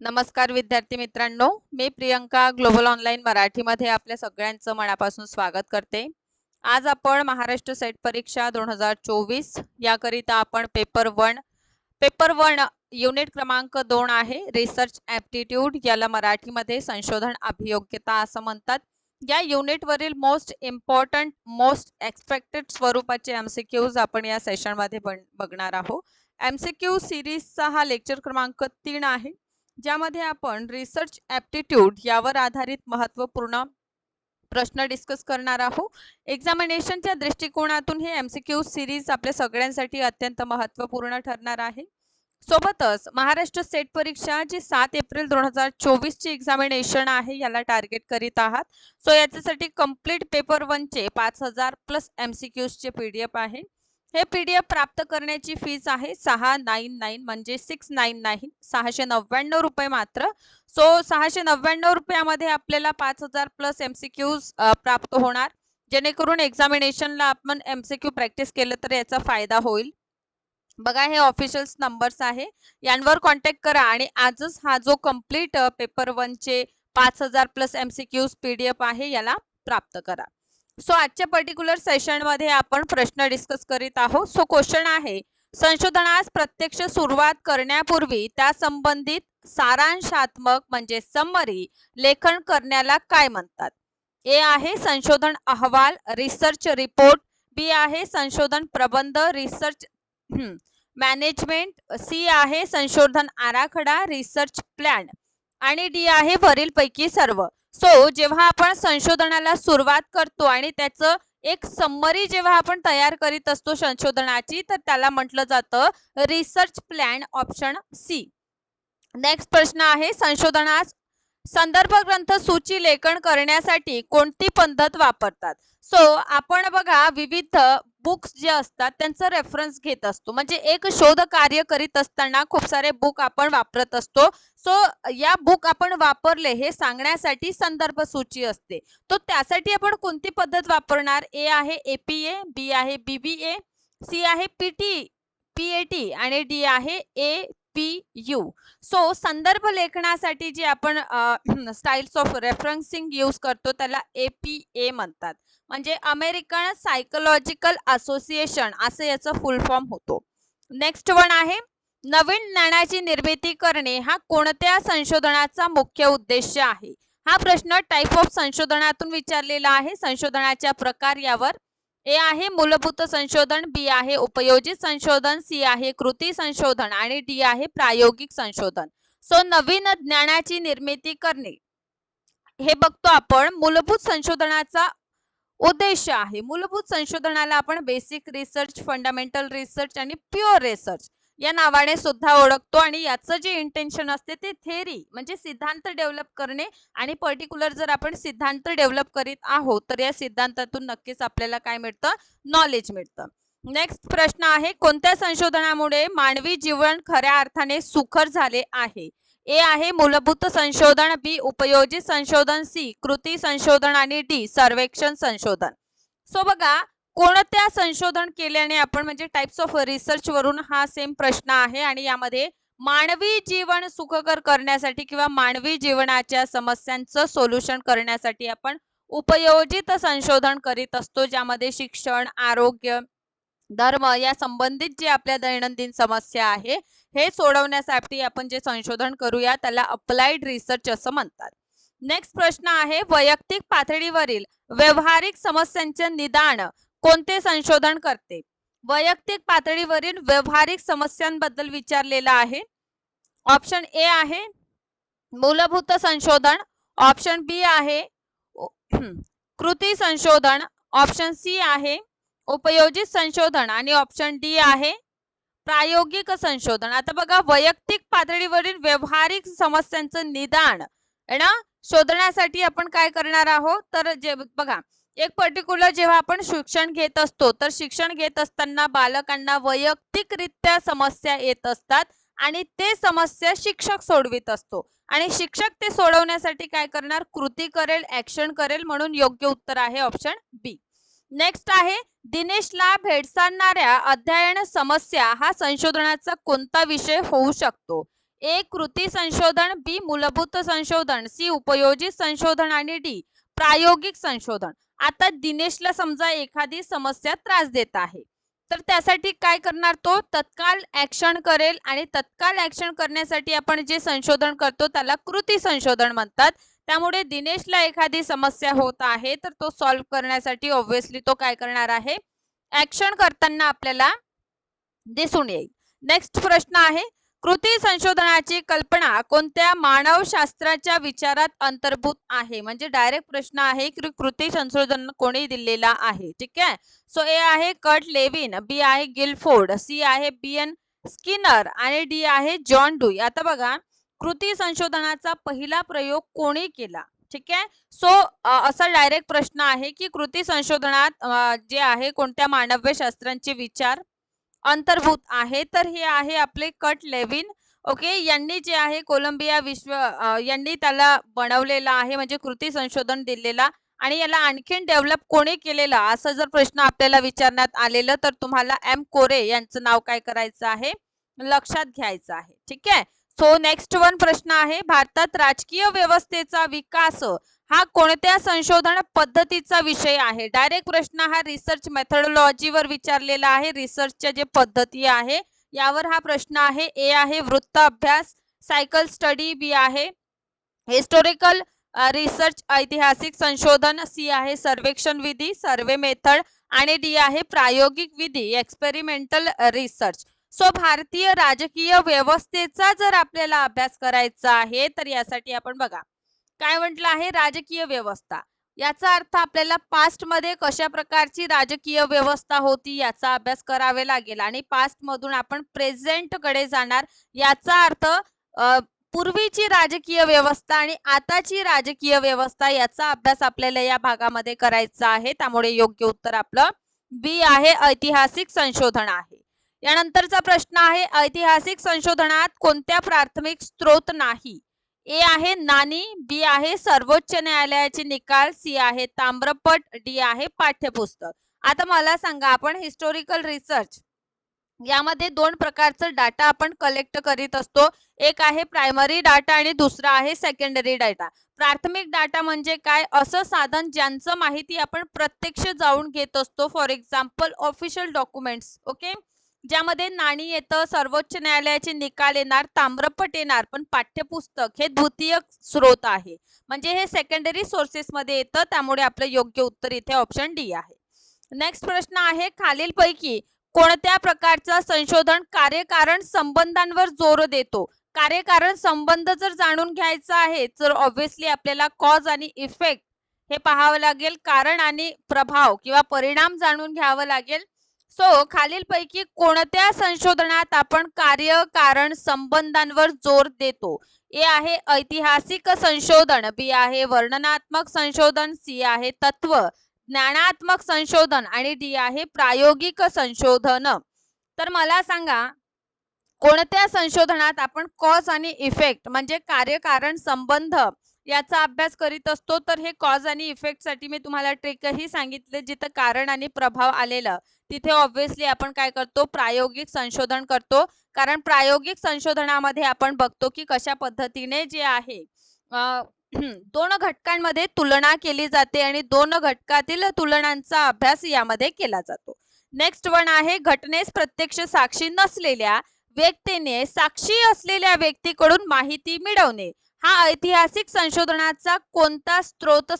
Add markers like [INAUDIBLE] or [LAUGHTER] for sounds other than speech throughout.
नमस्कार विद्यार्थी मित्रांनो मी प्रियंका ग्लोबल ऑनलाईन मराठीमध्ये आपल्या सगळ्यांचं मनापासून स्वागत करते. आज आपण महाराष्ट्र सेट परीक्षा दोन हजार चोवीस याकरिता आपण paper one paper one unit क्रमांक दोन आहे रिसर्च ॲप्टिट्यूड याला मराठीमध्ये संशोधन अभियोग्यता असं म्हणतात. या युनिटवरील मोस्ट इम्पॉर्टंट मोस्ट एक्सपेक्टेड स्वरूपाचे एम सी क्यूज आपण या सेशनमध्ये बन बघणार आहोत. एम सी क्यू सिरीजचा हा लेक्चर क्रमांक तीन आहे. ज्यामध्ये आपण रिसर्च ॲप्टिट्यूड यावर आधारित महत्त्वपूर्ण प्रश्न डिस्कस करणार आहोत. एक्झामिनेशनच्या दृष्टिकोनातून हे एम सी क्यू सिरीज आपल्या सगळ्यांसाठी अत्यंत महत्त्वपूर्ण ठरणार आहे. सोबतच महाराष्ट्र सेट परीक्षा जी सात एप्रिल दोन हजार चोवीसची एक्झामिनेशन आहे याला टार्गेट करीत आहात. सो याच्यासाठी कंप्लीट पेपर वनचे पाच हजार प्लस एम सी क्यूजचे पी डी एफ आहे. हे पी डी एफ प्राप्त करण्याची फीज आहे सहा नाईन नाईन म्हणजे सिक्स नाईन नाईन सहाशे नव्याण्णव रुपये मात्र. सो सहाशे नव्याण्णव रुपयामध्ये आपल्याला पाच हजार प्लस एम सी क्यूज प्राप्त होणार. जेणेकरून एक्झामिनेशनला आपण एम सी क्यू प्रॅक्टिस केलं तर याचा फायदा होईल. बघा हे ऑफिशियल्स नंबर्स आहे. यांवर कॉन्टॅक्ट करा आणि आजच हा जो कंप्लीट पेपर वनचे पाच हजार plus M C Qs P D F आहे याला प्राप्त करा. सो आजच्या पर्टिक्युलर सेशनमध्ये आपण प्रश्न डिस्कस करीत आहोत. सो क्वेश्चन आहे संशोधनास प्रत्यक्ष सुरुवात करण्यापूर्वी त्या संबंधित सारांशात्मक म्हणजे समरी लेखन करण्याला काय म्हणतात? ए आहे संशोधन अहवाल रिसर्च रिपोर्ट बी आहे संशोधन प्रबंध रिसर्च मॅनेजमेंट सी आहे संशोधन आराखडा रिसर्च प्लॅन आणि डी आहे वरीलपैकी सर्व. सो जेव्हा आपण संशोधनाला सुरुवात करतो आणि त्याचं एक समरी जेव्हा आपण तयार करीत असतो संशोधनाची तर त्याला म्हटलं जातं research plan option C next प्रश्न आहे संशोधनास संदर्भ ग्रंथ सूची लेखन करण्यासाठी कोणती पद्धत वापरतात? सो आपण बघा विविध बुक्स जे असतात त्यांचं रेफरन्स घेत असतो. म्हणजे एक शोध कार्य करीत असताना खूप सारे बुक आपण वापरत असतो. सो या बुक आपण वापरले हे सांगण्यासाठी संदर्भ सूची असते. तो त्यासाठी आपण कोणती पद्धत वापरणार? ए आहे एपीए बी आहे बीबीए सी आहे पीटी पीएटी आणि डी आहे ए पी यू सो संदर्भ लेखनासाठी जे आपण स्टाईल्स ऑफ रेफरन्सिंग यूज करतो त्याला ए पी ए म्हणतात. म्हणजे अमेरिकन सायकोलॉजिकल असोसिएशन असं याचा फुल फॉर्म होतो. नेक्स्ट वन आहे नवीन ज्ञानाची निर्मिती करणे हा कोणत्या संशोधनाचा मुख्य उद्देश आहे? हा प्रश्न टाइप ऑफ संशोधनातून विचारलेला आहे. संशोधनाच्या प्रकार यावर ए आहे मूलभूत संशोधन बी आहे उपयोजित संशोधन सी आहे कृती संशोधन आणि डी आहे प्रायोगिक संशोधन. सो नवीन ज्ञानाची निर्मिती करणे. हे बघतो आपण मूलभूत संशोधनाचा उद्देश आहे. मूलभूत संशोधनाला आपण बेसिक रिसर्च फंडामेंटल रिसर्च आणि प्युअर रिसर्च या नावाने सुद्धा ओळखतो आणि याचं जे इंटेन्शन असते ते थेरी म्हणजे सिद्धांत डेव्हलप करणे आणि पर्टिक्युलर जर आपण सिद्धांत डेव्हलप करीत आहोत तर या सिद्धांतातून नक्कीच आपल्याला काय मिळतं? नॉलेज मिळतं. नेक्स्ट प्रश्न आहे कोणत्या संशोधनामुळे मानवी जीवन खऱ्या अर्थाने सुखर झाले आहे? ए आहे मूलभूत संशोधन बी उपयोजित संशोधन सी कृती संशोधन आणि डी सर्वेक्षण संशोधन. सो बघा कोणत्या संशोधन केल्याने आपण म्हणजे टाइप्स ऑफ रिसर्च वरून हा सेम प्रश्न आहे आणि यामध्ये मानवी जीवन सुखकर करण्यासाठी किंवा मानवी जीवनाच्या समस्यांचं सोल्युशन करण्यासाठी आपण उपयोजित संशोधन करीत असतो ज्यामध्ये शिक्षण आरोग्य धर्म या संबंधित जे आपल्या दैनंदिन समस्या आहे हे सोडवण्यासाठी आपण जे संशोधन करूया त्याला अप्लाइड रिसर्च असं म्हणतात. नेक्स्ट प्रश्न आहे वैयक्तिक पातळीवरील व्यवहारिक समस्यांचे निदान कोणते संशोधन करते? वैयक्तिक पातळीवरील व्यवहारिक समस्यांबद्दल विचारलेला आहे. ऑप्शन ए आहे मूलभूत संशोधन. ऑप्शन बी आहे [CLEARS THROAT] कृती संशोधन. ऑप्शन सी आहे उपयोजित संशोधन आणि ऑप्शन डी आहे. प्रायोगिक संशोधन. आता बघा वैयक्तिक पातळीवरील व्यवहारिक समस्यांचं निदान ना? शोधण्यासाठी आपण काय करणार आहोत? तर जे बघा एक पर्टिक्युलर जेव्हा आपण शिक्षण घेत असतो तर शिक्षण घेत असताना बालकांना वैयक्तिकरित्या समस्या येत असतात आणि ते समस्या शिक्षक सोडवित असतो. आणि शिक्षक ते सोडवण्यासाठी काय करणार? कृती करेल ऍक्शन करेल म्हणून योग्य उत्तर आहे ऑप्शन बी नेक्स्ट आहे दिनेशला भेडसावणाऱ्या अध्ययन समस्या हा संशोधनाचा कोणता विषय होऊ शकतो? ए. कृती संशोधन बी. मूलभूत संशोधन सी. उपयोजित संशोधन आणि डी. प्रायोगिक संशोधन. आता दिनेशला समजा एखादी समस्या त्रास देत आहे तर त्यासाठी काय करणार तो? तत्काल ऍक्शन करेल आणि तत्काल ऍक्शन करण्यासाठी आपण जे संशोधन करतो त्याला कृती संशोधन म्हणतात. त्यामुळे दिनेशला एखादी समस्या होत आहे तर तो सॉल्व्ह करण्यासाठी ऑब्व्हियसली तो काय करणार आहे? ऍक्शन करताना आपल्याला दिसून येईल. नेक्स्ट प्रश्न आहे कृती संशोधनाची कल्पना कोणत्या मानवशास्त्राच्या विचारात अंतर्भूत आहे? म्हणजे डायरेक्ट प्रश्न आहे की कृती संशोधन कोणी दिलेला आहे? ठीक आहे? सो ए आहे कट लेविन बी आहे गिलफोर्ड सी आहे बी एन स्किनर आणि डी आहे जॉन डुई आता बघा कृती संशोधनाचा पहिला प्रयोग कोणी केला? ठीक आहे? सो असा डायरेक्ट प्रश्न आहे की कृती संशोधनात जे आहे कोणत्या मानव्य शास्त्रांचे विचार? अंतर्भूत आहे तर हे आहे आपले कट लेविन ओके यांनी जे आहे कोलंबिया विश्व यांनी त्याला बनवलेला आहे म्हणजे कृती संशोधन दिलेला. आणि याला आणखीन डेव्हलप कोणी केलेलं? असं जर प्रश्न आपल्याला विचारण्यात आलेलं तर तुम्हाला एम कोरे यांचं नाव काय करायचं आहे? लक्षात घ्यायचं आहे. ठीक आहे? सो नेक्स्ट वन प्रश्न आहे भारतात राजकीय व्यवस्थेचा विकास हा कोणत्या संशोधन पद्धतीचा विषय आहे? डायरेक्ट प्रश्न हा रिसर्च मेथडॉलॉजीवर विचारलेला आहे रिसर्चच्या जे पद्धती आहे यावर हा प्रश्न आहे. ए आहे वृत्त अभ्यास सायकल स्टडी बी आहे हिस्टोरिकल रिसर्च ऐतिहासिक संशोधन सी आहे सर्वेक्षण विधी सर्वे मेथड आणि डी आहे प्रायोगिक विधी एक्सपेरिमेंटल रिसर्च सो भारतीय राजकीय व्यवस्थेचा जर आपल्याला अभ्यास करायचा आहे तर यासाठी आपण बघा. काय म्हटलं आहे? राजकीय व्यवस्था. याचा अर्थ आपल्याला पास्टमध्ये कशा प्रकारची राजकीय व्यवस्था होती याचा अभ्यास करावे लागेल. आणि पास्ट मधून आपण प्रेझेंटकडे जाणार याचा अर्थ पूर्वीची राजकीय व्यवस्था आणि आताची राजकीय व्यवस्था याचा अभ्यास आपल्याला या भागामध्ये करायचा आहे. त्यामुळे योग्य उत्तर आपलं बी आहे ऐतिहासिक संशोधन आहे. यानंतरचा प्रश्न आहे ऐतिहासिक संशोधनात कोणत्या प्राथमिक स्त्रोत नाही? ए आहे नाणी बी आहे सर्वोच्च न्यायालयाचे निकाल सी आहे ताम्रपट डी आहे पाठ्यपुस्तक. आता मला सांगा आपण हिस्टोरिकल रिसर्च यामध्ये दोन प्रकारचं डाटा आपण कलेक्ट करीत असतो. एक आहे प्रायमरी डाटा आणि दुसरा आहे सेकंडरी डाटा प्राथमिक डाटा म्हणजे काय? असं साधन ज्यांचं माहिती आपण प्रत्यक्ष जाऊन घेत असतो. For example official documents okay ज्यामध्ये नाणी येतं सर्वोच्च न्यायालयाचे निकाल येणार ताम्रपट येणार पण पाठ्यपुस्तक हे द्वितीय स्रोत आहे. म्हणजे हे सेकंडरी सोर्सेस मध्ये येतं त्यामुळे आपलं योग्य उत्तर इथे ऑप्शन डी आहे. नेक्स्ट प्रश्न आहे खालीलपैकी कोणत्या प्रकारचा संशोधन कार्यकारण संबंधांवर जोर देतो? कार्यकारण संबंध जर जाणून घ्यायचा आहे तर ऑब्व्हियसली आपल्याला कॉज आणि इफेक्ट हे पाहावं लागेल कारण आणि प्रभाव किंवा परिणाम जाणून घ्यावं लागेल. सो खालीलपैकी कोणत्या संशोधनात आपण कार्य कारण संबंधांवर जोर देतो? ए आहे ऐतिहासिक संशोधन बी आहे वर्णनात्मक संशोधन सी आहे तत्व ज्ञानात्मक संशोधन आणि डी आहे प्रायोगिक संशोधन. तर मला सांगा कोणत्या संशोधनात आपण कॉज आणि इफेक्ट म्हणजे कार्यकारण संबंध याचा अभ्यास करीत असतो तर हे कॉज आणि इफेक्टसाठी मी तुम्हाला ट्रिकही सांगितले जिथं कारण आणि प्रभाव आलेलं. तिथे ऑब्व्हियसली आपण काय करतो? प्रायोगिक संशोधन करतो. कारण प्रायोगिक संशोधनामध्ये आपण बघतो की कशा पद्धतीने जे आहे [CLEARS THROAT] दोन घटकांमध्ये तुलना केली जाते आणि दोन घटकातील तुलनांचा अभ्यास यामध्ये केला जातो. नेक्स्ट वन आहे घटनेस प्रत्यक्ष साक्षी नसलेल्या व्यक्तीने साक्षी असलेल्या व्यक्तीकडून माहिती मिळवणे. हा ऐतिहासिक संशोधनाचा कोणता स्रोत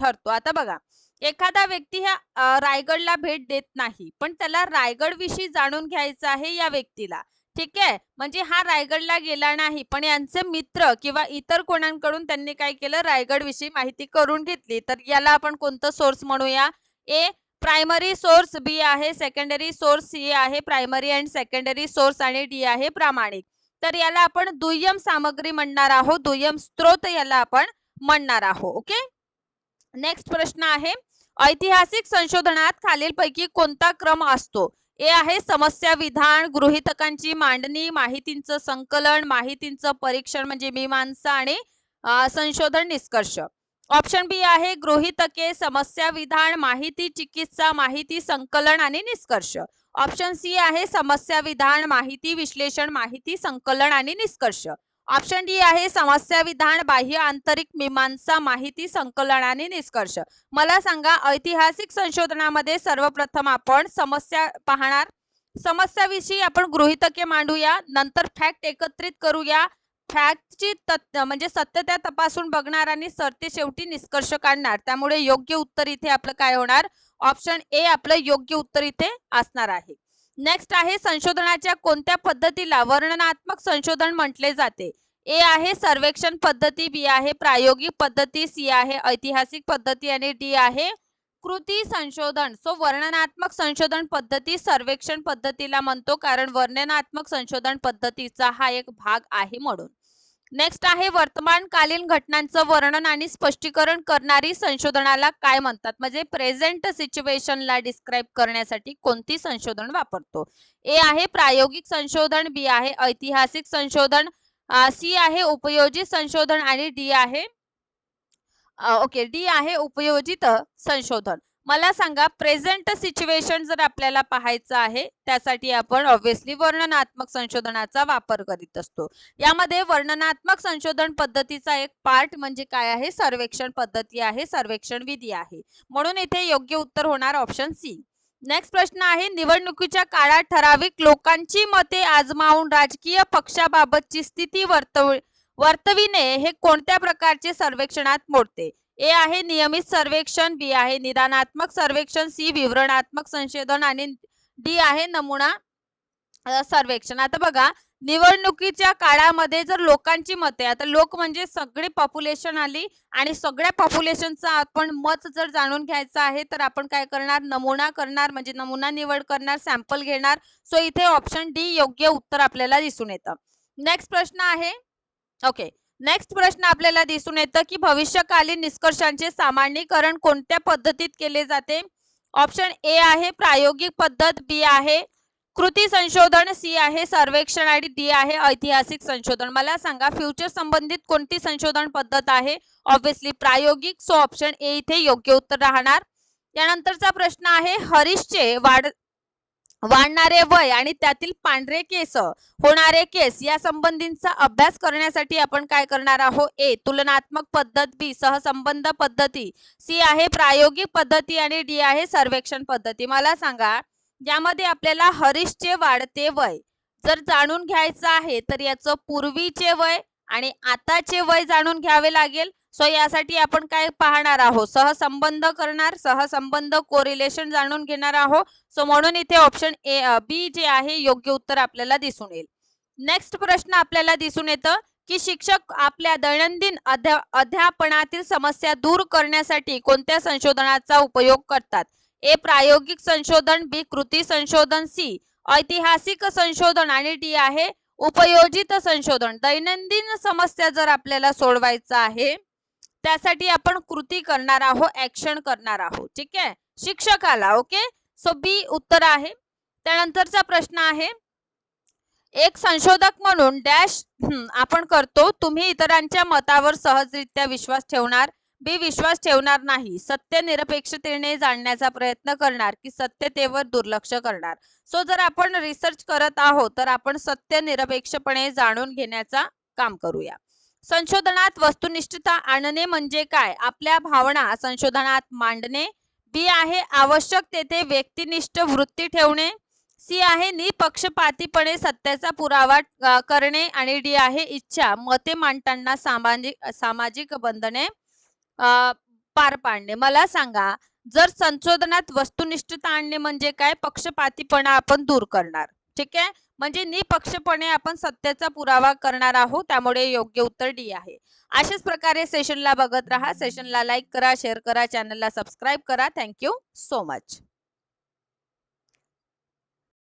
ठरतो? आता बघा एखादा व्यक्ती ह्या रायगडला भेट देत नाही पण त्याला रायगड विषयी जाणून घ्यायचं आहे या व्यक्तीला. ठीक आहे? म्हणजे हा रायगडला गेला नाही पण यांचे मित्र किंवा इतर कोणाकडून त्यांनी काय केलं? रायगड विषयी माहिती करून घेतली. तर याला आपण कोणतं सोर्स म्हणूया? ए प्रायमरी सोर्स बी आहे सेकंडरी सोर्स सी आहे प्रायमरी अँड सेकंडरी सोर्स आणि डी आहे प्रामाणिक. तर याला आपण दुय्यम सामग्री म्हणणार आहोत. दुय्यम स्त्रोत याला आपण म्हणणार आहोत. ओके? नेक्स्ट प्रश्न आहे. ऐतिहासिक संशोधनात खालीलपैकी कोणता क्रम असतो? ए आहे समस्या विधान गृहितकांची मांडणी माहितींचं संकलन माहितींचं परीक्षण म्हणजे मीमांसा आणि संशोधन निष्कर्ष. ऑप्शन बी आहे गृहितके समस्या विधान माहिती चिकित्सा माहिती संकलन आणि निष्कर्ष. ऑप्शन सी आहे समस्या विधान माहिती विश्लेषण माहिती संकलन आणि निष्कर्ष. ऑप्शन डी आहे समस्या विधान बाह्य आंतरिक मीमांसा माहिती संकलन आणि निष्कर्ष. मला सांगा ऐतिहासिक संशोधनामध्ये सर्वप्रथम आपण समस्या पाहणार? समस्याविषयी आपण गृहितके मांडूया नंतर फॅक्ट एकत्रित करूया. फॅक्टची तथ्य म्हणजे सत्यता तपासून बघणार आणि सरते शेवटी निष्कर्ष काढणार. त्यामुळे योग्य उत्तर इथे आपलं काय होणार? ऑप्शन ए आपलं योग्य उत्तर इथे असणार आहे. नेक्स्ट आहे संशोधनाच्या कोणत्या पद्धतीला वर्णनात्मक संशोधन म्हटले जाते? ए आहे सर्वेक्षण पद्धती बी आहे प्रायोगिक पद्धती सी आहे ऐतिहासिक पद्धती आणि डी आहे कृती संशोधन. सो वर्णनात्मक संशोधन पद्धती सर्वेक्षण पद्धतीला म्हणतो कारण वर्णनात्मक संशोधन पद्धतीचा हा एक भाग आहे म्हणून. नेक्स्ट आहे वर्तमानकालीन घटनांचं वर्णन आणि स्पष्टीकरण करणारी संशोधनाला काय म्हणतात? म्हणजे प्रेझेंट सिच्युएशनला डिस्क्राईब करण्यासाठी कोणती संशोधन वापरतो? ए आहे प्रायोगिक संशोधन बी आहे ऐतिहासिक संशोधन सी आहे उपयोजित संशोधन आणि डी आहे ओके डी आहे उपयोजित संशोधन. मला सांगा प्रेझेंट सिच्युएशन जर आपल्याला पाहायचं आहे त्यासाठी आपण ऑब्व्हियसली वर्णनात्मक संशोधनाचा वापर करीत असतो. यामध्ये वर्णनात्मक संशोधन पद्धतीचा एक पार्ट म्हणजे काय आहे? सर्वेक्षण पद्धती आहे सर्वेक्षण विधी आहे. म्हणून इथे योग्य उत्तर होणार ऑप्शन सी नेक्स्ट प्रश्न आहे निवडणुकीच्या काळात ठराविक लोकांची मते आजमावून राजकीय पक्षाबाबतची स्थिती वर्तव वर्तविणे हे कोणत्या प्रकारचे सर्वेक्षणात मोडते? ए आहे नियमित सर्वेक्षण बी आहे निदानात्मक सर्वेक्षण सी विवरणात्मक संशोधन आणि डी आहे नमुना सर्वेक्षण. आता बघा निवडणुकीच्या काळामध्ये जर लोकांची मते आता लोक म्हणजे सगळे पॉप्युलेशन आली आणि सगळ्या पॉप्युलेशनचं आपण मत जर जाणून घ्यायचं आहे तर आपण काय करणार? नमुना करणार म्हणजे नमुना निवड करणार सॅम्पल घेणार. सो इथे ऑप्शन डी योग्य उत्तर आपल्याला दिसून येतं. नेक्स्ट प्रश्न आहे. ओके नेक्स्ट प्रश्न आपल्याला दिसून येतं की भविष्यकालीन निष्कर्षांचे सामान्यीकरण कोणत्या पद्धतीत केले जाते? ऑप्शन ए आहे प्रायोगिक पद्धत बी आहे कृती संशोधन सी आहे सर्वेक्षण आणि डी आहे ऐतिहासिक संशोधन. मला सांगा फ्युचर संबंधित कोणती संशोधन पद्धत आहे? ऑब्विसली प्रायोगिक सो ऑप्शन ए इथे योग्य उत्तर राहणार. यानंतरचा प्रश्न आहे हरीशचे वाढ वाढणारे वय आणि त्यातील पांढरे केस होणारे केस या संबंधींचा अभ्यास करण्यासाठी आपण काय करणार आहोत? ए तुलनात्मक पद्धत बी सहसंबंध पद्धती सी आहे प्रायोगिक पद्धती आणि डी आहे सर्वेक्षण पद्धती. मला सांगा यामध्ये आपल्याला हरीशचे वाढते वय जर जाणून घ्यायचं आहे तर याचं पूर्वीचे वय आणि आताचे वय जाणून घ्यावे लागेल? सो यासाठी आपण काय पाहणार आहोत? सहसंबंध करणार सहसंबंध कोरिलेशन जाणून घेणार आहोत. सो म्हणून इथे ऑप्शन ए बी जे आहे योग्य उत्तर आपल्याला दिसून येईल. नेक्स्ट प्रश्न आपल्याला दिसून येतं की शिक्षक आपल्या दैनंदिन अध्या अध्यापनातील समस्या दूर करण्यासाठी कोणत्या संशोधनाचा उपयोग करतात? ए प्रायोगिक संशोधन बी कृती संशोधन सी ऐतिहासिक संशोधन आणि डी आहे उपयोजित संशोधन. दैनंदिन समस्या जर आपल्याला सोडवायचं आहे त्यासाठी आपण कृती करणार आहोत ऍक्शन करणार आहोत. ठीक आहे? शिक्षकाला ओके सो बी उत्तर आहे. त्यानंतरचा प्रश्न आहे. एक संशोधक म्हणून डॅश आपण करतो. तुम्ही इतरांच्या मतावर सहजरित्या विश्वास ठेवणार बी विश्वास ठेवणार नाही. सत्य निरपेक्षतेने जाणण्याचा प्रयत्न करणार की सत्यतेवर दुर्लक्ष करणार. सो जर आपण रिसर्च करत आहोत तर आपण सत्य निरपेक्षपणे जाणून घेण्याचा काम करूया. संशोधनात वस्तुनिष्ठता आणणे म्हणजे काय? आपल्या भावना संशोधनात मांडणे. बी आहे आवश्यक तेथे व्यक्तिनिष्ठ वृत्ती ठेवणे. सी आहे निपक्षपातीपणे सत्याचा पुरावा करणे. आणि डी आहे इच्छा मते मांडताना सामाजिक सामाजिक बंधने पार पाडणे. मला सांगा जर संशोधनात वस्तुनिष्ठता आणणे म्हणजे काय? पक्षपातीपणा आपण दूर करणार. ठीक आहे? म्हणजे निपक्षपणे आपण सत्याचा पुरावा करणार आहोत त्यामुळे योग्य उत्तर डी आहे. अशाच प्रकारे सेशनला बघत राहा. सेशनला लाईक करा शेअर करा चॅनलला सबस्क्राईब करा. Thank you so much